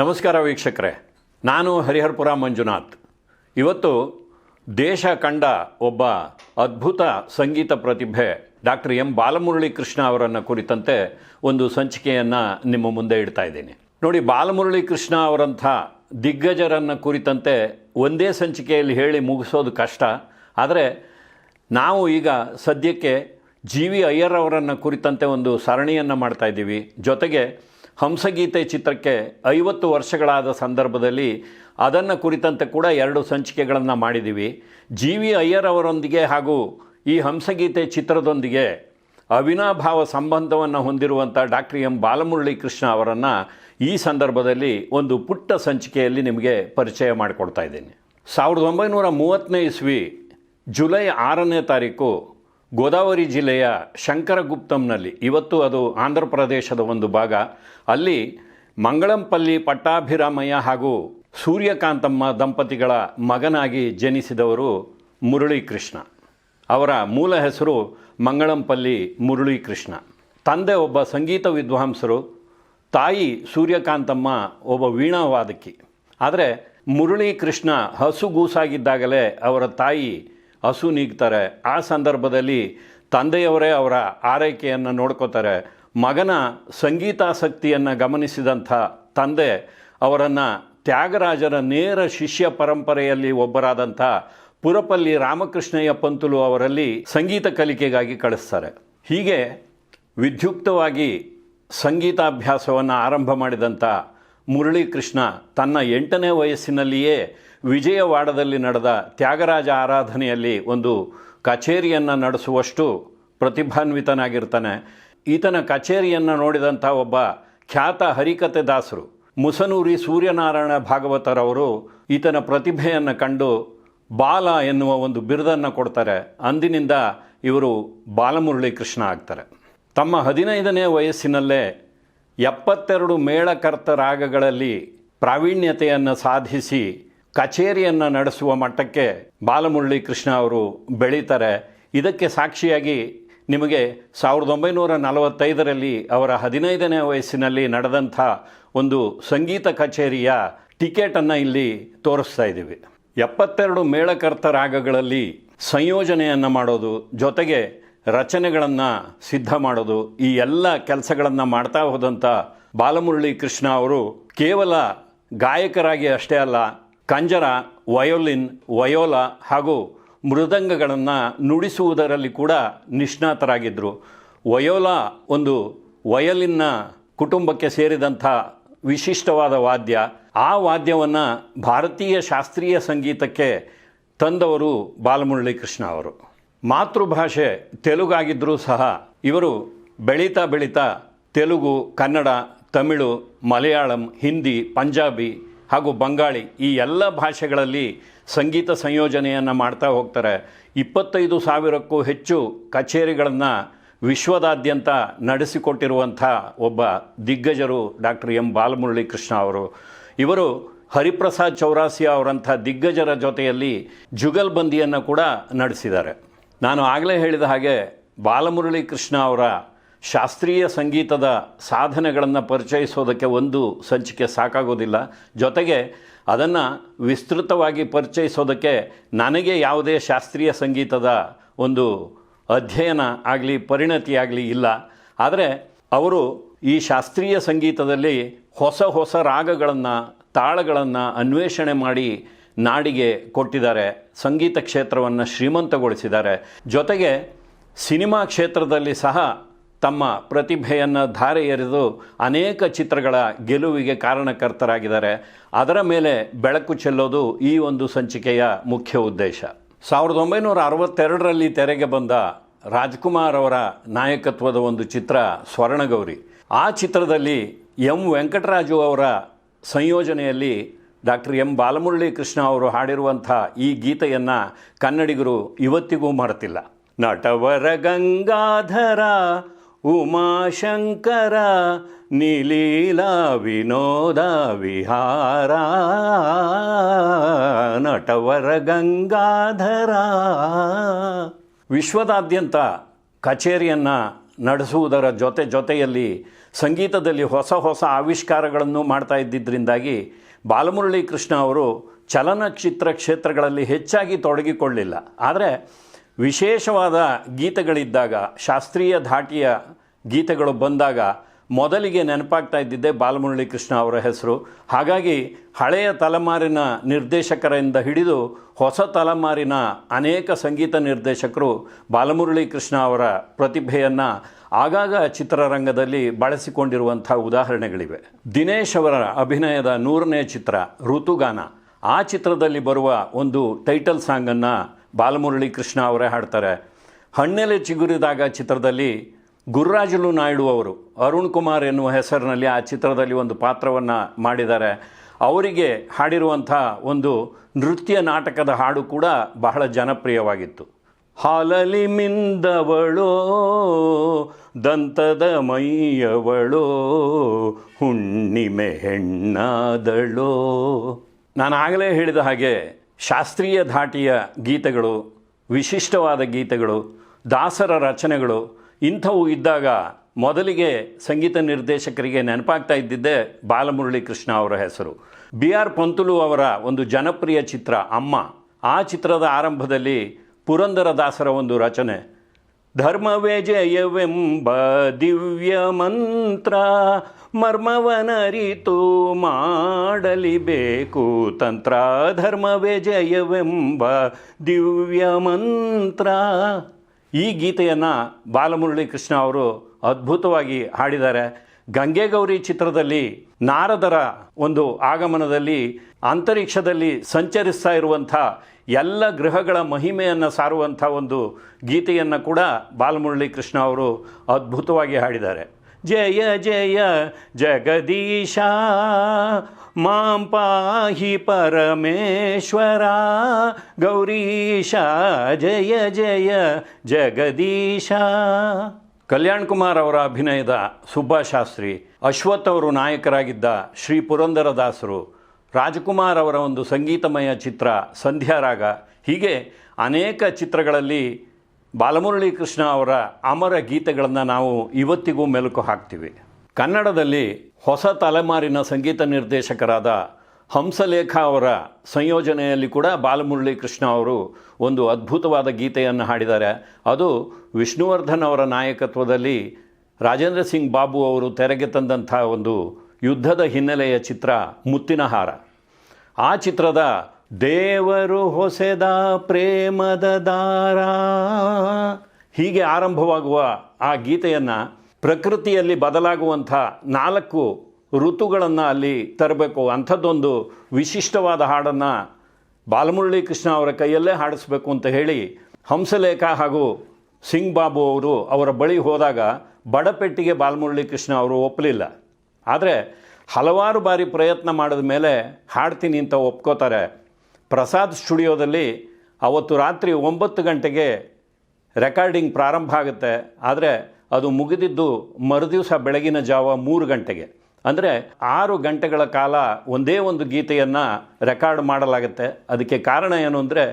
ನಮಸ್ಕಾರ ವೀಕ್ಷಕರೇ, ನಾನು ಹರಿಹರಪುರ ಮಂಜುನಾಥ್. ಇವತ್ತು ದೇಶ ಕಂಡ ಒಬ್ಬ ಅದ್ಭುತ ಸಂಗೀತ ಪ್ರತಿಭೆ ಡಾಕ್ಟರ್ ಎಂ ಬಾಲಮುರಳಿ ಕೃಷ್ಣ ಅವರನ್ನು ಕುರಿತಂತೆ ಒಂದು ಸಂಚಿಕೆಯನ್ನು ನಿಮ್ಮ ಮುಂದೆ ಇಡ್ತಾ ಇದ್ದೀನಿ. ನೋಡಿ ಬಾಲಮುರಳಿ ಕೃಷ್ಣ ಅವರಂಥ ದಿಗ್ಗಜರನ್ನು ಕುರಿತಂತೆ ಒಂದೇ ಸಂಚಿಕೆಯಲ್ಲಿ ಹೇಳಿ ಮುಗಿಸೋದು ಕಷ್ಟ. ಆದರೆ ನಾವು ಈಗ ಸದ್ಯಕ್ಕೆ ಜಿ ವಿ ಅಯ್ಯರ್ ಅವರನ್ನು ಕುರಿತಂತೆ ಒಂದು ಸರಣಿಯನ್ನು ಮಾಡ್ತಾ ಇದ್ದೀವಿ. ಜೊತೆಗೆ ಹಂಸಗೀತೆ ಚಿತ್ರಕ್ಕೆ ಐವತ್ತು ವರ್ಷಗಳಾದ ಸಂದರ್ಭದಲ್ಲಿ ಅದನ್ನು ಕುರಿತಂತೆ ಕೂಡ ಎರಡು ಸಂಚಿಕೆಗಳನ್ನು ಮಾಡಿದ್ದೀವಿ ಜಿ ವಿ ಅಯ್ಯರ್ ಅವರೊಂದಿಗೆ ಹಾಗೂ ಈ ಹಂಸಗೀತೆ ಚಿತ್ರದೊಂದಿಗೆ ಅವಿನಾಭಾವ ಸಂಬಂಧವನ್ನು ಹೊಂದಿರುವಂಥ ಡಾಕ್ಟರ್ ಎಂ ಬಾಲಮುರಳಿ ಕೃಷ್ಣ ಅವರನ್ನು ಈ ಸಂದರ್ಭದಲ್ಲಿ ಒಂದು ಪುಟ್ಟ ಸಂಚಿಕೆಯಲ್ಲಿ ನಿಮಗೆ ಪರಿಚಯ ಮಾಡಿಕೊಡ್ತಾ ಇದ್ದೀನಿ. ಸಾವಿರದ ಒಂಬೈನೂರ ಮೂವತ್ತನೇ ಇಸ್ವಿ ಜುಲೈ ಆರನೇ ತಾರೀಕು ಗೋದಾವರಿ ಜಿಲ್ಲೆಯ ಶಂಕರಗುಪ್ತಂನಲ್ಲಿ, ಇವತ್ತು ಅದು ಆಂಧ್ರ ಪ್ರದೇಶದ ಒಂದು ಭಾಗ. ಅಲ್ಲಿ ಮಂಗಳಂಪಲ್ಲಿ ಪಟ್ಟಾಭಿರಾಮಯ್ಯ ಹಾಗೂ ಸೂರ್ಯಕಾಂತಮ್ಮ ದಂಪತಿಗಳ ಮಗನಾಗಿ ಜನಿಸಿದವರು ಮುರಳೀಕೃಷ್ಣ. ಅವರ ಮೂಲ ಹೆಸರು ಮಂಗಳಂಪಲ್ಲಿ ಮುರಳೀಕೃಷ್ಣ. ತಂದೆ ಒಬ್ಬ ಸಂಗೀತ ವಿದ್ವಾಂಸರು, ತಾಯಿ ಸೂರ್ಯಕಾಂತಮ್ಮ ಒಬ್ಬ ವೀಣಾವಾದಕಿ. ಆದರೆ ಮುರಳೀಕೃಷ್ಣ ಹಸುಗೂಸಾಗಿದ್ದಾಗಲೇ ಅವರ ತಾಯಿ ಹಸು ನೀಗ್ತಾರೆ. ಆ ಸಂದರ್ಭದಲ್ಲಿ ತಂದೆಯವರೇ ಅವರ ಆರೈಕೆಯನ್ನು ನೋಡ್ಕೋತಾರೆ. ಮಗನ ಸಂಗೀತಾಸಕ್ತಿಯನ್ನು ಗಮನಿಸಿದಂಥ ತಂದೆ ಅವರನ್ನು ತ್ಯಾಗರಾಜರ ನೇರ ಶಿಷ್ಯ ಪರಂಪರೆಯಲ್ಲಿ ಒಬ್ಬರಾದಂಥ ಪುರಪಲ್ಲಿ ರಾಮಕೃಷ್ಣಯ್ಯ ಪಂತುಲು ಅವರಲ್ಲಿ ಸಂಗೀತ ಕಲಿಕೆಗಾಗಿ ಕಳಿಸ್ತಾರೆ. ಹೀಗೆ ವಿಧ್ಯುಕ್ತವಾಗಿ ಸಂಗೀತಾಭ್ಯಾಸವನ್ನು ಆರಂಭ ಮಾಡಿದಂಥ ಮುರಳೀಕೃಷ್ಣ ತನ್ನ ಎಂಟನೇ ವಯಸ್ಸಿನಲ್ಲಿಯೇ ವಿಜಯವಾಡದಲ್ಲಿ ನಡೆದ ತ್ಯಾಗರಾಜ ಆರಾಧನೆಯಲ್ಲಿ ಒಂದು ಕಚೇರಿಯನ್ನು ನಡೆಸುವಷ್ಟು ಪ್ರತಿಭಾನ್ವಿತನಾಗಿರ್ತಾನೆ. ಈತನ ಕಚೇರಿಯನ್ನು ನೋಡಿದಂಥ ಒಬ್ಬ ಖ್ಯಾತ ಹರಿಕತೆ ದಾಸರು, ಮುಸನೂರಿ ಸೂರ್ಯನಾರಾಯಣ ಭಾಗವತರವರು ಈತನ ಪ್ರತಿಭೆಯನ್ನು ಕಂಡು ಬಾಲ ಎನ್ನುವ ಒಂದು ಬಿರುದನ್ನು ಕೊಡ್ತಾರೆ. ಅಂದಿನಿಂದ ಇವರು ಬಾಲಮುರಳಿ ಕೃಷ್ಣ ಆಗ್ತಾರೆ. ತಮ್ಮ ಹದಿನೈದನೇ ವಯಸ್ಸಿನಲ್ಲೇ ಎಪ್ಪತ್ತೆರಡು ಮೇಳಕರ್ತ ರಾಗಗಳಲ್ಲಿ ಪ್ರಾವೀಣ್ಯತೆಯನ್ನು ಸಾಧಿಸಿ ಕಚೇರಿಯನ್ನು ನಡೆಸುವ ಮಟ್ಟಕ್ಕೆ ಬಾಲಮುರಳಿ ಕೃಷ್ಣ ಅವರು ಬೆಳೀತಾರೆ. ಇದಕ್ಕೆ ಸಾಕ್ಷಿಯಾಗಿ ನಿಮಗೆ ಸಾವಿರದ ಒಂಬೈನೂರ ನಲವತ್ತೈದರಲ್ಲಿ ಅವರ ಹದಿನೈದನೇ ವಯಸ್ಸಿನಲ್ಲಿ ನಡೆದಂಥ ಒಂದು ಸಂಗೀತ ಕಚೇರಿಯ ಟಿಕೆಟನ್ನು ಇಲ್ಲಿ ತೋರಿಸ್ತಾ ಇದ್ದೀವಿ. ಎಪ್ಪತ್ತೆರಡು ಮೇಳಕರ್ತ ರಾಗಗಳಲ್ಲಿ ಸಂಯೋಜನೆಯನ್ನು ಮಾಡೋದು, ಜೊತೆಗೆ ರಚನೆಗಳನ್ನು ಸಿದ್ಧ ಮಾಡೋದು, ಈ ಎಲ್ಲ ಕೆಲಸಗಳನ್ನು ಮಾಡ್ತಾ ಹೋದಂಥ ಬಾಲಮುರಳಿ ಕೃಷ್ಣ ಅವರು ಕೇವಲ ಗಾಯಕರಾಗಿ ಅಷ್ಟೇ ಅಲ್ಲ ಕಂಜರ, ವಯೋಲಿನ್, ವಯೋಲ ಹಾಗೂ ಮೃದಂಗಗಳನ್ನು ನುಡಿಸುವುದರಲ್ಲಿ ಕೂಡ ನಿಷ್ಣಾತರಾಗಿದ್ದರು ವಯೋಲ ಒಂದು ವಯೋಲಿನ್ನ ಕುಟುಂಬಕ್ಕೆ ಸೇರಿದಂಥ ವಿಶಿಷ್ಟವಾದ ವಾದ್ಯ. ಆ ವಾದ್ಯವನ್ನು ಭಾರತೀಯ ಶಾಸ್ತ್ರೀಯ ಸಂಗೀತಕ್ಕೆ ತಂದವರು ಬಾಲಮುರಳಿ ಕೃಷ್ಣ ಅವರು. ಮಾತೃಭಾಷೆ ತೆಲುಗಾಗಿದ್ದರೂ ಸಹ ಇವರು ಬೆಳೀತಾ ಬೆಳೀತಾ ತೆಲುಗು, ಕನ್ನಡ, ತಮಿಳು, ಮಲಯಾಳಂ, ಹಿಂದಿ, ಪಂಜಾಬಿ ಹಾಗೂ ಬಂಗಾಳಿ ಈ ಎಲ್ಲ ಭಾಷೆಗಳಲ್ಲಿ ಸಂಗೀತ ಸಂಯೋಜನೆಯನ್ನು ಮಾಡ್ತಾ ಹೋಗ್ತಾರೆ. ಇಪ್ಪತ್ತೈದು ಸಾವಿರಕ್ಕೂ ಹೆಚ್ಚು ಕಚೇರಿಗಳನ್ನು ವಿಶ್ವದಾದ್ಯಂತ ನಡೆಸಿಕೊಟ್ಟಿರುವಂಥ ಒಬ್ಬ ದಿಗ್ಗಜರು ಡಾಕ್ಟರ್ ಎಂ ಬಾಲಮುರಳಿ ಕೃಷ್ಣ ಅವರು. ಇವರು ಹರಿಪ್ರಸಾದ್ ಚೌರಾಸಿಯಾ ಅವರಂಥ ದಿಗ್ಗಜರ ಜೊತೆಯಲ್ಲಿ ಜುಗಲ್ಬಂದಿಯನ್ನು ಕೂಡ ನಡೆಸಿದ್ದಾರೆ. ನಾನು ಆಗಲೇ ಹೇಳಿದ ಹಾಗೆ ಬಾಲಮುರಳಿ ಕೃಷ್ಣ ಅವರ ಶಾಸ್ತ್ರೀಯ ಸಂಗೀತದ ಸಾಧನೆಗಳನ್ನು ಪರಿಚಯಿಸೋದಕ್ಕೆ ಒಂದು ಸಂಚಿಕೆ ಸಾಕಾಗೋದಿಲ್ಲ. ಜೊತೆಗೆ ಅದನ್ನು ವಿಸ್ತೃತವಾಗಿ ಪರಿಚಯಿಸೋದಕ್ಕೆ ನನಗೆ ಯಾವುದೇ ಶಾಸ್ತ್ರೀಯ ಸಂಗೀತದ ಒಂದು ಅಧ್ಯಯನ ಆಗಲಿ, ಪರಿಣತಿ ಆಗಲಿ ಇಲ್ಲ. ಆದರೆ ಅವರು ಈ ಶಾಸ್ತ್ರೀಯ ಸಂಗೀತದಲ್ಲಿ ಹೊಸ ಹೊಸ ರಾಗಗಳನ್ನು, ತಾಳಗಳನ್ನು ಅನ್ವೇಷಣೆ ಮಾಡಿ ನಾಡಿಗೆ ಕೊಟ್ಟಿದ್ದಾರೆ. ಸಂಗೀತ ಕ್ಷೇತ್ರವನ್ನು ಶ್ರೀಮಂತಗೊಳಿಸಿದ್ದಾರೆ. ಜೊತೆಗೆ ಸಿನಿಮಾ ಕ್ಷೇತ್ರದಲ್ಲಿ ಸಹ ತಮ್ಮ ಪ್ರತಿಭೆಯನ್ನು ಧಾರೆ ಎರೆದು ಅನೇಕ ಚಿತ್ರಗಳ ಗೆಲುವಿಗೆ ಕಾರಣಕರ್ತರಾಗಿದ್ದಾರೆ. ಅದರ ಮೇಲೆ ಬೆಳಕು ಚೆಲ್ಲೋದು ಈ ಒಂದು ಸಂಚಿಕೆಯ ಮುಖ್ಯ ಉದ್ದೇಶ. ಸಾವಿರದ ಒಂಬೈನೂರ ಅರವತ್ತೆರಡರಲ್ಲಿ ತೆರೆಗೆ ಬಂದ ರಾಜ್ಕುಮಾರ್ ಅವರ ನಾಯಕತ್ವದ ಒಂದು ಚಿತ್ರ ಸ್ವರ್ಣಗೌರಿ. ಆ ಚಿತ್ರದಲ್ಲಿ ಎಂ ವೆಂಕಟರಾಜು ಅವರ ಸಂಯೋಜನೆಯಲ್ಲಿ ಡಾಕ್ಟರ್ ಎಂ ಬಾಲಮುರಳಿ ಕೃಷ್ಣ ಅವರು ಹಾಡಿರುವಂಥ ಈ ಗೀತೆಯನ್ನು ಕನ್ನಡಿಗರು ಇವತ್ತಿಗೂ ಮರೆತಿಲ್ಲ. ನಟವರ ಗಂಗಾಧರ ಉಮಾಶಂಕರ ನಿಲೀಲಾ ವಿನೋದ ವಿಹಾರ, ನಟವರ ಗಂಗಾಧರ. ವಿಶ್ವದಾದ್ಯಂತ ಕಚೇರಿಯನ್ನು ನಡೆಸುವುದರ ಜೊತೆ ಜೊತೆಯಲ್ಲಿ ಸಂಗೀತದಲ್ಲಿ ಹೊಸ ಹೊಸ ಆವಿಷ್ಕಾರಗಳನ್ನು ಮಾಡ್ತಾ ಇದ್ದಿದ್ದರಿಂದಾಗಿ ಬಾಲಮುರಳಿ ಕೃಷ್ಣ ಅವರು ಚಲನಚಿತ್ರ ಕ್ಷೇತ್ರಗಳಲ್ಲಿ ಹೆಚ್ಚಾಗಿ ತೊಡಗಿಕೊಳ್ಳಿಲ್ಲ ಆದರೆ ವಿಶೇಷವಾದ ಗೀತೆಗಳಿದ್ದಾಗ ಶಾಸ್ತ್ರೀಯ ಧಾಟಿಯ ಗೀತೆಗಳು ಬಂದಾಗ ಮೊದಲಿಗೆ ನೆನಪಾಗ್ತಾ ಇದ್ದಿದ್ದೆ ಬಾಲಮುರಳಿ ಕೃಷ್ಣ ಅವರ ಹೆಸರು. ಹಾಗಾಗಿ ಹಳೆಯ ತಲೆಮಾರಿನ ನಿರ್ದೇಶಕರಿಂದ ಹಿಡಿದು ಹೊಸ ತಲೆಮಾರಿನ ಅನೇಕ ಸಂಗೀತ ನಿರ್ದೇಶಕರು ಬಾಲಮುರಳಿ ಕೃಷ್ಣ ಅವರ ಪ್ರತಿಭೆಯನ್ನು ಆಗಾಗ ಚಿತ್ರರಂಗದಲ್ಲಿ ಬಳಸಿಕೊಂಡಿರುವಂಥ ಉದಾಹರಣೆಗಳಿವೆ. ದಿನೇಶ್ ಅವರ ಅಭಿನಯದ ನೂರನೇ ಚಿತ್ರ, ಋತುಗಾನ. ಆ ಚಿತ್ರದಲ್ಲಿ ಬರುವ ಒಂದು ಟೈಟಲ್ ಸಾಂಗನ್ನು ಬಾಲಮುರಳಿ ಕೃಷ್ಣ ಅವರೇ ಹಾಡ್ತಾರೆ. ಹಣ್ಣೆಲೆ ಚಿಗುರಿದಾಗ ಚಿತ್ರದಲ್ಲಿ ಗುರುರಾಜುಲು ನಾಯ್ಡು ಅವರು, ಅರುಣ್ ಕುಮಾರ್ ಎನ್ನುವ ಹೆಸರಿನಲ್ಲಿ ಆ ಚಿತ್ರದಲ್ಲಿ ಒಂದು ಪಾತ್ರವನ್ನು ಮಾಡಿದ್ದಾರೆ. ಅವರಿಗೆ ಹಾಡಿರುವಂಥ ಒಂದು ನೃತ್ಯ ನಾಟಕದ ಹಾಡು ಕೂಡ ಬಹಳ ಜನಪ್ರಿಯವಾಗಿತ್ತು. ಹಾಲಲಿ ಮಿಂದವಳೋ, ದಂತದ ಮೈಯವಳೋ, ಹುಣ್ಣಿಮೆ ಹೆಣ್ಣಾದಳೋ. ನಾನು ಆಗಲೇ ಹೇಳಿದ ಹಾಗೆ ಶಾಸ್ತ್ರೀಯ ಧಾಟಿಯ ಗೀತೆಗಳು, ವಿಶಿಷ್ಟವಾದ ಗೀತೆಗಳು, ದಾಸರ ರಚನೆಗಳು ಇಂಥವು ಇದ್ದಾಗ ಮೊದಲಿಗೆ ಸಂಗೀತ ನಿರ್ದೇಶಕರಿಗೆ ನೆನಪಾಗ್ತಾ ಇದ್ದಿದ್ದೇ ಬಾಲಮುರಳಿ ಕೃಷ್ಣ ಅವರ ಹೆಸರು. ಬಿ ಆರ್ ಪಂತುಲು ಅವರ ಒಂದು ಜನಪ್ರಿಯ ಚಿತ್ರ ಅಮ್ಮ. ಆ ಚಿತ್ರದ ಆರಂಭದಲ್ಲಿ ಪುರಂದರ ದಾಸರ ಒಂದು ರಚನೆ. ಧರ್ಮವೇ ಜಯವೆಂಬ ದಿವ್ಯ ಮಂತ್ರ ಮರ್ಮವನರಿತು ಮಾಡಲಿಬೇಕು. ತಂತ್ರ ಧರ್ಮವೇ ಜಯವೆಂಬ ದಿವ್ಯ ಮಂತ್ರ ಈ ಗೀತೆಯನ್ನು ಬಾಲಮುರಳಿ ಕೃಷ್ಣ ಅವರು ಅದ್ಭುತವಾಗಿ ಹಾಡಿದ್ದಾರೆ. ಗಂಗೆಗೌರಿ ಚಿತ್ರದಲ್ಲಿ ನಾರದರ ಒಂದು ಆಗಮನದಲ್ಲಿ ಅಂತರಿಕ್ಷದಲ್ಲಿ ಸಂಚರಿಸ್ತಾ ಇರುವಂಥ ಎಲ್ಲ ಗ್ರಹಗಳ ಮಹಿಮೆಯನ್ನು ಸಾರುವಂಥ ಒಂದು ಗೀತೆಯನ್ನು ಕೂಡ ಬಾಲಮುರಳಿ ಕೃಷ್ಣ ಅವರು ಅದ್ಭುತವಾಗಿ ಹಾಡಿದ್ದಾರೆ. ಜಯ ಜಯ ಜಗದೀಶ, ಮಾಂ ಪಾಹಿ ಪರಮೇಶ್ವರ, ಗೌರೀಶ, ಜಯ ಜಯ ಜಗದೀಶ. ಕಲ್ಯಾಣ್ ಕುಮಾರ್ ಅವರ ಅಭಿನಯದ ಸುಬ್ಬಾಶಾಸ್ತ್ರಿ, ಅಶ್ವಥ್ ಅವರು ನಾಯಕರಾಗಿದ್ದ ಶ್ರೀ ಪುರಂದರದಾಸರು, ರಾಜಕುಮಾರ್ ಅವರ ಒಂದು ಸಂಗೀತಮಯ ಚಿತ್ರ ಸಂಧ್ಯಾರಾಗ ಹೀಗೆ ಅನೇಕ ಚಿತ್ರಗಳಲ್ಲಿ ಬಾಲಮುರಳಿ ಕೃಷ್ಣ ಅವರ ಅಮರ ಗೀತೆಗಳನ್ನು ನಾವು ಇವತ್ತಿಗೂ ಮೆಲುಕು ಹಾಕ್ತೀವಿ. ಕನ್ನಡದಲ್ಲಿ ಹೊಸ ತಲೆಮಾರಿನ ಸಂಗೀತ ನಿರ್ದೇಶಕರಾದ ಹಂಸಲೇಖ ಅವರ ಸಂಯೋಜನೆಯಲ್ಲಿ ಕೂಡ ಬಾಲಮುರಳಿ ಕೃಷ್ಣ ಅವರು ಒಂದು ಅದ್ಭುತವಾದ ಗೀತೆಯನ್ನು ಹಾಡಿದ್ದಾರೆ. ಅದು ವಿಷ್ಣುವರ್ಧನ್ ಅವರ ನಾಯಕತ್ವದಲ್ಲಿ ರಾಜೇಂದ್ರ ಸಿಂಗ್ ಬಾಬು ಅವರು ತೆರೆಗೆ ತಂದಂಥ ಒಂದು ಯುದ್ಧದ ಹಿನ್ನೆಲೆಯ ಚಿತ್ರ ಮುತ್ತಿನಹಾರ. ಆ ಚಿತ್ರದ ದೇವರು ಹೊಸೆದ ಪ್ರೇಮದ ದಾರ. ಹೀಗೆ ಆರಂಭವಾಗುವ ಆ ಗೀತೆಯನ್ನು ಪ್ರಕೃತಿಯಲ್ಲಿ ಬದಲಾಗುವಂಥ ನಾಲ್ಕು ಋತುಗಳನ್ನು ಅಲ್ಲಿ ತರಬೇಕು. ಅಂಥದ್ದೊಂದು ವಿಶಿಷ್ಟವಾದ ಹಾಡನ್ನು ಬಾಲಮುರಳಿ ಕೃಷ್ಣ ಅವರ ಕೈಯಲ್ಲೇ ಹಾಡಿಸ್ಬೇಕು ಅಂತ ಹೇಳಿ ಹಂಸಲೇಖ ಹಾಗೂ ಸಿಂಗ್ ಬಾಬು ಅವರು ಅವರ ಬಳಿ ಹೋದಾಗ ಬಡಪೆಟ್ಟಿಗೆ ಬಾಲಮುರಳಿ ಕೃಷ್ಣ ಅವರು ಒಪ್ಪಲಿಲ್ಲ. ಆದರೆ ಹಲವಾರು ಬಾರಿ ಪ್ರಯತ್ನ ಮಾಡಿದ ಮೇಲೆ ಹಾಡ್ತೀನಿ ಅಂತ ಒಪ್ಕೋತಾರೆ. ಪ್ರಸಾದ್ ಸ್ಟುಡಿಯೋದಲ್ಲಿ ಅವತ್ತು ರಾತ್ರಿ ಒಂಬತ್ತು ಗಂಟೆಗೆ ರೆಕಾರ್ಡಿಂಗ್ ಪ್ರಾರಂಭ ಆಗುತ್ತೆ. ಆದರೆ ಅದು ಮುಗಿದಿದ್ದು ಮರುದಿವಸ ಬೆಳಗಿನ ಜಾವ ಮೂರು ಗಂಟೆಗೆ. ಅಂದರೆ ಆರು ಗಂಟೆಗಳ ಕಾಲ ಒಂದೇ ಒಂದು ಗೀತೆಯನ್ನು ರೆಕಾರ್ಡ್ ಮಾಡಲಾಗುತ್ತೆ. ಅದಕ್ಕೆ ಕಾರಣ ಏನು ಅಂದರೆ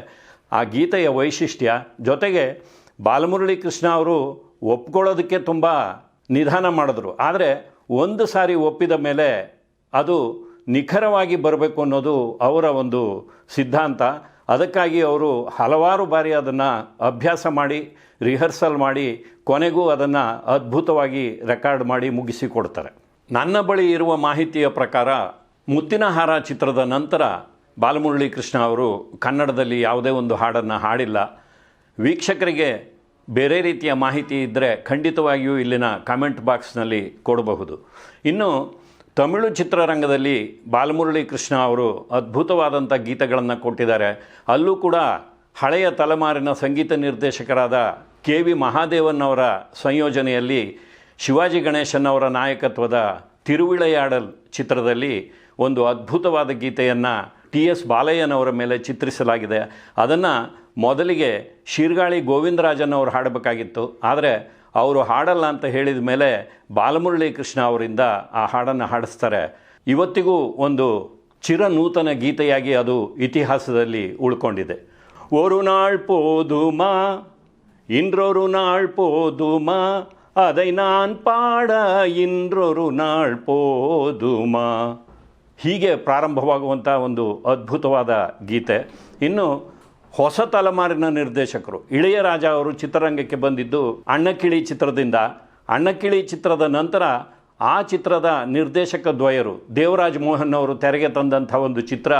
ಆ ಗೀತೆಯ ವೈಶಿಷ್ಟ್ಯ. ಜೊತೆಗೆ ಬಾಲಮುರಳಿ ಕೃಷ್ಣ ಅವರು ಒಪ್ಕೊಳ್ಳೋದಕ್ಕೆ ತುಂಬ ನಿಧಾನ ಮಾಡಿದ್ರು. ಆದರೆ ಒಂದು ಸಾರಿ ಒಪ್ಪಿದ ಮೇಲೆ ಅದು ನಿಖರವಾಗಿ ಬರಬೇಕು ಅನ್ನೋದು ಅವರ ಒಂದು ಸಿದ್ಧಾಂತ. ಅದಕ್ಕಾಗಿ ಅವರು ಹಲವಾರು ಬಾರಿ ಅದನ್ನು ಅಭ್ಯಾಸ ಮಾಡಿ ರಿಹರ್ಸಲ್ ಮಾಡಿ, ಕೊನೆಗೂ ಅದನ್ನು ಅದ್ಭುತವಾಗಿ ರೆಕಾರ್ಡ್ ಮಾಡಿ ಮುಗಿಸಿಕೊಡ್ತಾರೆ ನನ್ನ ಬಳಿ ಇರುವ ಮಾಹಿತಿಯ ಪ್ರಕಾರ ಮುತ್ತಿನ ಹಾರ ಚಿತ್ರದ ನಂತರ ಬಾಲಮುರಳಿ ಕೃಷ್ಣ ಅವರು ಕನ್ನಡದಲ್ಲಿ ಯಾವುದೇ ಒಂದು ಹಾಡನ್ನು ಹಾಡಿಲ್ಲ. ವೀಕ್ಷಕರಿಗೆ ಬೇರೆ ರೀತಿಯ ಮಾಹಿತಿ ಇದ್ದರೆ ಖಂಡಿತವಾಗಿಯೂ ಇಲ್ಲಿನ ಕಾಮೆಂಟ್ ಬಾಕ್ಸ್ನಲ್ಲಿ ಕೊಡಬಹುದು. ಇನ್ನು ತಮಿಳು ಚಿತ್ರರಂಗದಲ್ಲಿ ಬಾಲಮುರಳಿ ಕೃಷ್ಣ ಅವರು ಅದ್ಭುತವಾದಂಥ ಗೀತೆಗಳನ್ನು ಕೊಟ್ಟಿದ್ದಾರೆ. ಅಲ್ಲೂ ಕೂಡ ಹಳೆಯ ತಲೆಮಾರಿನ ಸಂಗೀತ ನಿರ್ದೇಶಕರಾದ ಕೆ ವಿ ಮಹಾದೇವನ್ ಅವರ ಸಂಯೋಜನೆಯಲ್ಲಿ ಶಿವಾಜಿ ಗಣೇಶನ್ ಅವರ ನಾಯಕತ್ವದ ತಿರುವಿಳೆಯಾಡಲ್ ಚಿತ್ರದಲ್ಲಿ ಒಂದು ಅದ್ಭುತವಾದ ಗೀತೆಯನ್ನು ಟಿ ಎಸ್ ಬಾಲಯ್ಯನವರ ಮೇಲೆ ಚಿತ್ರಿಸಲಾಗಿದೆ. ಅದನ್ನು ಮೊದಲಿಗೆ ಶೀರ್ಗಾಳಿ ಗೋವಿಂದರಾಜನ್ ಅವರು ಹಾಡಬೇಕಾಗಿತ್ತು. ಆದರೆ ಅವರು ಹಾಡಲ್ಲ ಅಂತ ಹೇಳಿದ ಮೇಲೆ ಬಾಲಮುರಳಿ ಕೃಷ್ಣ ಅವರಿಂದ ಆ ಹಾಡನ್ನು ಹಾಡಿಸ್ತಾರೆ ಇವತ್ತಿಗೂ ಒಂದು ಚಿರನೂತನ ಗೀತೆಯಾಗಿ ಅದು ಇತಿಹಾಸದಲ್ಲಿ ಉಳ್ಕೊಂಡಿದೆ ஒரு நாள் போதுமா இன்றொரு நாள் போதுமா அதை நான் ಪಾಡ ಇಂದ್ರರು ನಾಳ್ ಪೋದುಮಾ ಹೀಗೆ ಪ್ರಾರಂಭವಾಗುವಂಥ ಒಂದು ಅದ್ಭುತವಾದ ಗೀತೆ ಇನ್ನು ಹೊಸ ತಲೆಮಾರಿನ ನಿರ್ದೇಶಕರು. ಇಳೆಯ ರಾಜ ಅವರು ಚಿತ್ರರಂಗಕ್ಕೆ ಬಂದಿದ್ದು ಅಣ್ಣಕಿಳಿ ಚಿತ್ರದಿಂದ. ಅಣ್ಣಕಿಳಿ ಚಿತ್ರದ ನಂತರ ಆ ಚಿತ್ರದ ನಿರ್ದೇಶಕ ದ್ವಯರು ದೇವರಾಜ್ ಮೋಹನ್ ಅವರು ತೆರೆಗೆ ತಂದಂಥ ಒಂದು ಚಿತ್ರ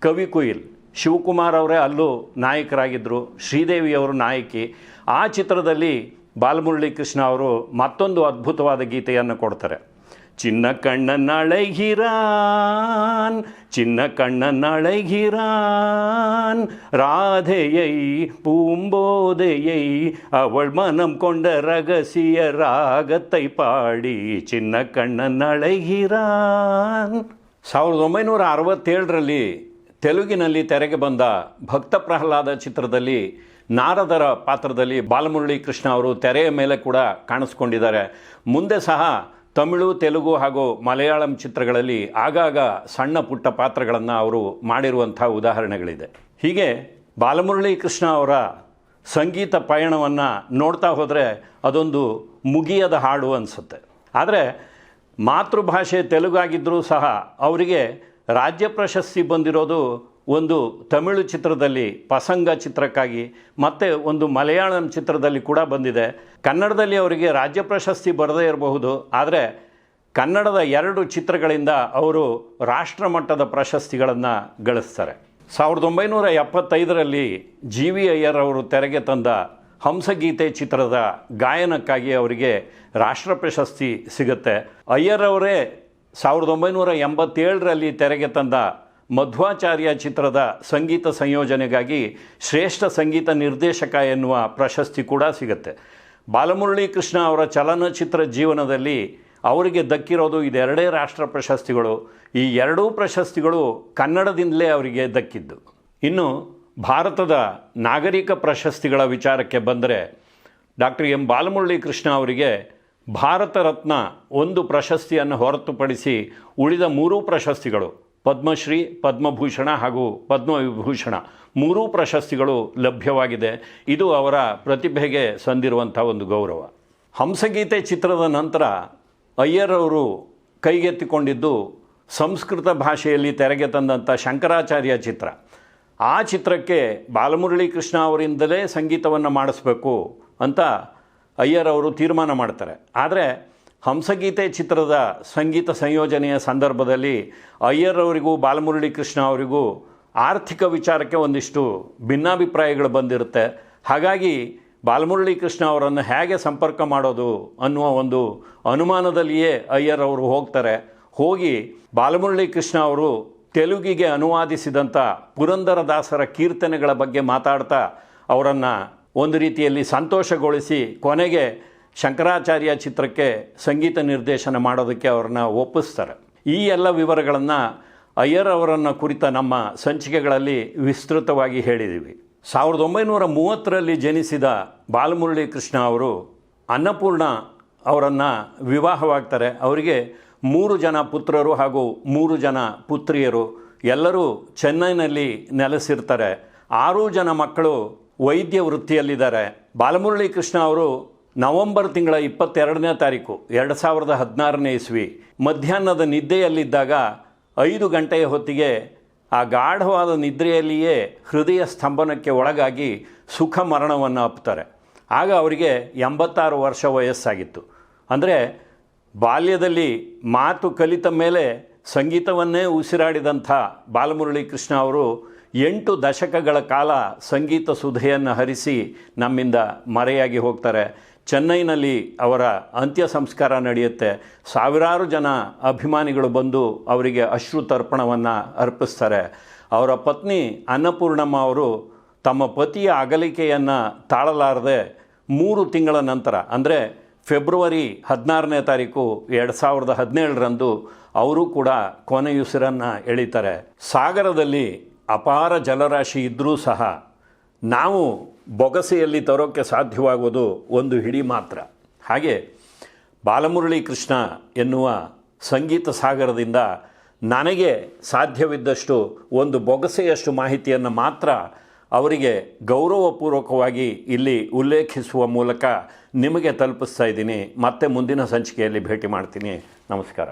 ಕವಿ ಕುಯಿಲ್. ಶಿವಕುಮಾರ್ ಅವರೇ ಅಲ್ಲೂ ನಾಯಕರಾಗಿದ್ದರು ಶ್ರೀದೇವಿಯವರು ನಾಯಕಿ. ಆ ಚಿತ್ರದಲ್ಲಿ ಬಾಲಮುರಳಿ ಕೃಷ್ಣ ಅವರು ಮತ್ತೊಂದು ಅದ್ಭುತವಾದ ಗೀತೆಯನ್ನು ಕೊಡ್ತಾರೆ. ಚಿನ್ನ ಕಣ್ಣನ್ನಳೆಗಿರಾನ್ சின்ன கண்ணன் அழைகிறான் ராதையை பூம்போதையை அவள் மனம் கொண்ட ரகசிய ராகத்தை பாடி ಚಿನ್ನ ಕಣ್ಣನ್ನು ಸಾವಿರದ ಒಂಬೈನೂರ ಅರವತ್ತೇಳರಲ್ಲಿ ತೆಲುಗಿನಲ್ಲಿ ತೆರೆಗೆ ಬಂದ ಭಕ್ತ ಪ್ರಹ್ಲಾದ ಚಿತ್ರದಲ್ಲಿ ನಾರದರ ಪಾತ್ರದಲ್ಲಿ ಬಾಲಮುರಳಿ ಕೃಷ್ಣ ಅವರು ತೆರೆಯ ಮೇಲೆ ಕೂಡ ಕಾಣಿಸ್ಕೊಂಡಿದ್ದಾರೆ. ಮುಂದೆ ಸಹ ತಮಿಳು, ತೆಲುಗು ಹಾಗೂ ಮಲಯಾಳಂ ಚಿತ್ರಗಳಲ್ಲಿ ಆಗಾಗ ಸಣ್ಣ ಪುಟ್ಟ ಪಾತ್ರಗಳನ್ನು ಅವರು ಮಾಡಿರುವಂಥ ಉದಾಹರಣೆಗಳಿದೆ. ಹೀಗೆ ಬಾಲಮುರಳಿ ಕೃಷ್ಣ ಅವರ ಸಂಗೀತ ಪಯಣವನ್ನು ನೋಡ್ತಾ ಹೋದರೆ ಅದೊಂದು ಮುಗಿಯದ ಹಾಡು ಅನಿಸುತ್ತೆ. ಆದರೆ ಮಾತೃಭಾಷೆ ತೆಲುಗಾಗಿದ್ದರೂ ಸಹ ಅವರಿಗೆ ರಾಜ್ಯ ಪ್ರಶಸ್ತಿ ಬಂದಿರೋದು ಒಂದು ತಮಿಳು ಚಿತ್ರದಲ್ಲಿ ಪಸಂಗ ಚಿತ್ರಕ್ಕಾಗಿ, ಮತ್ತು ಒಂದು ಮಲಯಾಳಂ ಚಿತ್ರದಲ್ಲಿ ಕೂಡ ಬಂದಿದೆ. ಕನ್ನಡದಲ್ಲಿ ಅವರಿಗೆ ರಾಜ್ಯ ಪ್ರಶಸ್ತಿ ಬರದೇ ಇರಬಹುದು, ಆದರೆ ಕನ್ನಡದ ಎರಡು ಚಿತ್ರಗಳಿಂದ ಅವರು ರಾಷ್ಟ್ರಮಟ್ಟದ ಪ್ರಶಸ್ತಿಗಳನ್ನು ಗಳಿಸ್ತಾರೆ. ಸಾವಿರದ ಒಂಬೈನೂರ ಎಪ್ಪತ್ತೈದರಲ್ಲಿ ಜಿ ವಿ ಅಯ್ಯರ್ ಅವರು ತೆರೆಗೆ ತಂದ ಹಂಸಗೀತೆ ಚಿತ್ರದ ಗಾಯನಕ್ಕಾಗಿ ಅವರಿಗೆ ರಾಷ್ಟ್ರ ಪ್ರಶಸ್ತಿ ಸಿಗುತ್ತೆ. ಅಯ್ಯರ್ ಅವರೇ ಸಾವಿರದ ಒಂಬೈನೂರ ಎಂಬತ್ತೇಳರಲ್ಲಿ ತೆರೆಗೆ ತಂದ ಮಧ್ವಾಚಾರ್ಯ ಚಿತ್ರದ ಸಂಗೀತ ಸಂಯೋಜನೆಗಾಗಿ ಶ್ರೇಷ್ಠ ಸಂಗೀತ ನಿರ್ದೇಶಕ ಎನ್ನುವ ಪ್ರಶಸ್ತಿ ಕೂಡ ಸಿಗುತ್ತೆ. ಬಾಲಮುರಳಿ ಕೃಷ್ಣ ಅವರ ಚಲನಚಿತ್ರ ಜೀವನದಲ್ಲಿ ಅವರಿಗೆ ದಕ್ಕಿರೋದು ಇದೆರಡೇ ರಾಷ್ಟ್ರ ಪ್ರಶಸ್ತಿಗಳು. ಈ ಎರಡೂ ಪ್ರಶಸ್ತಿಗಳು ಕನ್ನಡದಿಂದಲೇ ಅವರಿಗೆ ದಕ್ಕಿದ್ದು. ಇನ್ನು ಭಾರತದ ನಾಗರಿಕ ಪ್ರಶಸ್ತಿಗಳ ವಿಚಾರಕ್ಕೆ ಬಂದರೆ ಡಾಕ್ಟರ್ ಎಂ ಬಾಲಮುರಳಿ ಕೃಷ್ಣ ಅವರಿಗೆ ಭಾರತ ರತ್ನ ಒಂದು ಪ್ರಶಸ್ತಿಯನ್ನು ಹೊರತುಪಡಿಸಿ ಉಳಿದ ಮೂರೂ ಪ್ರಶಸ್ತಿಗಳು. ಪದ್ಮಶ್ರೀ, ಪದ್ಮಭೂಷಣ ಹಾಗೂ ಪದ್ಮವಿಭೂಷಣ ಮೂರೂ ಪ್ರಶಸ್ತಿಗಳು ಲಭ್ಯವಾಗಿದೆ. ಇದು ಅವರ ಪ್ರತಿಭೆಗೆ ಸಂದಿರುವಂಥ ಒಂದು ಗೌರವ. ಹಂಸಗೀತೆ ಚಿತ್ರದ ನಂತರ ಅಯ್ಯರ್ ಅವರು ಕೈಗೆತ್ತಿಕೊಂಡಿದ್ದು ಸಂಸ್ಕೃತ ಭಾಷೆಯಲ್ಲಿ ತೆರೆಗೆ ತಂದಂಥ ಶಂಕರಾಚಾರ್ಯ ಚಿತ್ರ. ಆ ಚಿತ್ರಕ್ಕೆ ಬಾಲಮುರಳಿ ಕೃಷ್ಣ ಅವರಿಂದಲೇ ಸಂಗೀತವನ್ನು ಮಾಡಿಸ್ಬೇಕು ಅಂತ ಅಯ್ಯರ್ ಅವರು ತೀರ್ಮಾನ ಮಾಡ್ತಾರೆ. ಆದರೆ ಹಂಸಗೀತೆ ಚಿತ್ರದ ಸಂಗೀತ ಸಂಯೋಜನೆಯ ಸಂದರ್ಭದಲ್ಲಿ ಅಯ್ಯರ್ ಅವರಿಗೂ, ಬಾಲಮುರಳಿ ಕೃಷ್ಣ ಅವರಿಗೂ ಆರ್ಥಿಕ ವಿಚಾರಕ್ಕೆ ಒಂದಿಷ್ಟು ಭಿನ್ನಾಭಿಪ್ರಾಯಗಳು ಬಂದಿರುತ್ತೆ. ಹಾಗಾಗಿ ಬಾಲಮುರಳಿ ಕೃಷ್ಣ ಅವರನ್ನು ಹೇಗೆ ಸಂಪರ್ಕ ಮಾಡೋದು ಅನ್ನುವ ಒಂದು ಅನುಮಾನದಲ್ಲಿಯೇ ಅಯ್ಯರ್ ಅವರು ಹೋಗ್ತಾರೆ. ಹೋಗಿ ಬಾಲಮುರಳಿ ಕೃಷ್ಣ ಅವರು ತೆಲುಗಿಗೆ ಅನುವಾದಿಸಿದಂಥ ಪುರಂದರದಾಸರ ಕೀರ್ತನೆಗಳ ಬಗ್ಗೆ ಮಾತಾಡ್ತಾ ಅವರನ್ನು ಒಂದು ರೀತಿಯಲ್ಲಿ ಸಂತೋಷಗೊಳಿಸಿ ಕೊನೆಗೆ ಶಂಕರಾಚಾರ್ಯ ಚಿತ್ರಕ್ಕೆ ಸಂಗೀತ ನಿರ್ದೇಶನ ಮಾಡೋದಕ್ಕೆ ಅವ್ರನ್ನ ಒಪ್ಪಿಸ್ತಾರೆ. ಈ ಎಲ್ಲ ವಿವರಗಳನ್ನು ಅಯ್ಯರ್ ಅವರನ್ನು ಕುರಿತ ನಮ್ಮ ಸಂಚಿಕೆಗಳಲ್ಲಿ ವಿಸ್ತೃತವಾಗಿ ಹೇಳಿದ್ದೀವಿ ಸಾವಿರದ ಒಂಬೈನೂರ ಮೂವತ್ತರಲ್ಲಿ ಜನಿಸಿದ ಬಾಲಮುರಳಿ ಕೃಷ್ಣ ಅವರು ಅನ್ನಪೂರ್ಣ ಅವರನ್ನು ವಿವಾಹವಾಗ್ತಾರೆ. ಅವರಿಗೆ ಮೂರು ಜನ ಪುತ್ರರು ಹಾಗೂ ಮೂರು ಜನ ಪುತ್ರಿಯರು. ಎಲ್ಲರೂ ಚೆನ್ನೈನಲ್ಲಿ ನೆಲೆಸಿರ್ತಾರೆ. ಆರು ಜನ ಮಕ್ಕಳು ವೈದ್ಯ ವೃತ್ತಿಯಲ್ಲಿದ್ದಾರೆ ಬಾಲಮುರಳಿ ಕೃಷ್ಣ ಅವರು ನವೆಂಬರ್ ತಿಂಗಳ ಇಪ್ಪತ್ತೆರಡನೇ ತಾರೀಕು, ಎರಡು ಸಾವಿರದ ಹದಿನಾರನೇ ಇಸ್ವಿ. ಮಧ್ಯಾಹ್ನದ ನಿದ್ದೆಯಲ್ಲಿದ್ದಾಗ ಐದು ಗಂಟೆಯ ಹೊತ್ತಿಗೆ ಆ ಗಾಢವಾದ ನಿದ್ರೆಯಲ್ಲಿಯೇ ಹೃದಯ ಸ್ತಂಭನಕ್ಕೆ ಒಳಗಾಗಿ ಸುಖ ಮರಣವನ್ನು ಅಪ್ತಾರೆ ಆಗ ಅವರಿಗೆ ಎಂಬತ್ತಾರು ವರ್ಷ ವಯಸ್ಸಾಗಿತ್ತು. ಅಂದರೆ ಬಾಲ್ಯದಲ್ಲಿ ಮಾತು ಕಲಿತ ಮೇಲೆ ಸಂಗೀತವನ್ನೇ ಉಸಿರಾಡಿದಂಥ ಬಾಲಮುರಳಿ ಕೃಷ್ಣ ಅವರು ಎಂಟು ದಶಕಗಳ ಕಾಲ ಸಂಗೀತ ಸುಧೆಯನ್ನು ಹರಿಸಿ ನಮ್ಮಿಂದ ಮರೆಯಾಗಿ ಹೋಗ್ತಾರೆ. ಚೆನ್ನೈನಲ್ಲಿ ಅವರ ಅಂತ್ಯ ಸಂಸ್ಕಾರ ನಡೆಯುತ್ತೆ. ಸಾವಿರಾರು ಜನ ಅಭಿಮಾನಿಗಳು ಬಂದು ಅವರಿಗೆ ಅಶ್ರು ತರ್ಪಣವನ್ನು ಅರ್ಪಿಸ್ತಾರೆ. ಅವರ ಪತ್ನಿ ಅನ್ನಪೂರ್ಣಮ್ಮ ಅವರು ತಮ್ಮ ಪತಿಯ ಅಗಲಿಕೆಯನ್ನು ತಾಳಲಾರದೆ ಮೂರು ತಿಂಗಳ ನಂತರ, ಅಂದರೆ ಫೆಬ್ರವರಿ ಹದಿನಾರನೇ ತಾರೀಕು ಎರಡು ಸಾವಿರದ ಹದಿನೇಳರಂದು ಅವರು ಕೂಡ ಕೊನೆಯುಸಿರನ್ನು ಎಳಿತಾರೆ. ಸಾಗರದಲ್ಲಿ ಅಪಾರ ಜಲರಾಶಿ ಇದ್ದರೂ ಸಹ ನಾವು ಬೊಗಸೆಯಲ್ಲಿ ತರೋಕ್ಕೆ ಸಾಧ್ಯವಾಗುವುದು ಒಂದು ಹಿಡಿ ಮಾತ್ರ. ಹಾಗೆ ಬಾಲಮುರಳಿ ಕೃಷ್ಣ ಎನ್ನುವ ಸಂಗೀತ ಸಾಗರದಿಂದ ನನಗೆ ಸಾಧ್ಯವಿದ್ದಷ್ಟು ಒಂದು ಬೊಗಸೆಯಷ್ಟು ಮಾಹಿತಿಯನ್ನು ಮಾತ್ರ ಅವರಿಗೆ ಗೌರವಪೂರ್ವಕವಾಗಿ ಇಲ್ಲಿ ಉಲ್ಲೇಖಿಸುವ ಮೂಲಕ ನಿಮಗೆ ತಲುಪಿಸ್ತಾ ಇದ್ದೀನಿ. ಮತ್ತೆ ಮುಂದಿನ ಸಂಚಿಕೆಯಲ್ಲಿ ಭೇಟಿ ಮಾಡ್ತೀನಿ. ನಮಸ್ಕಾರ.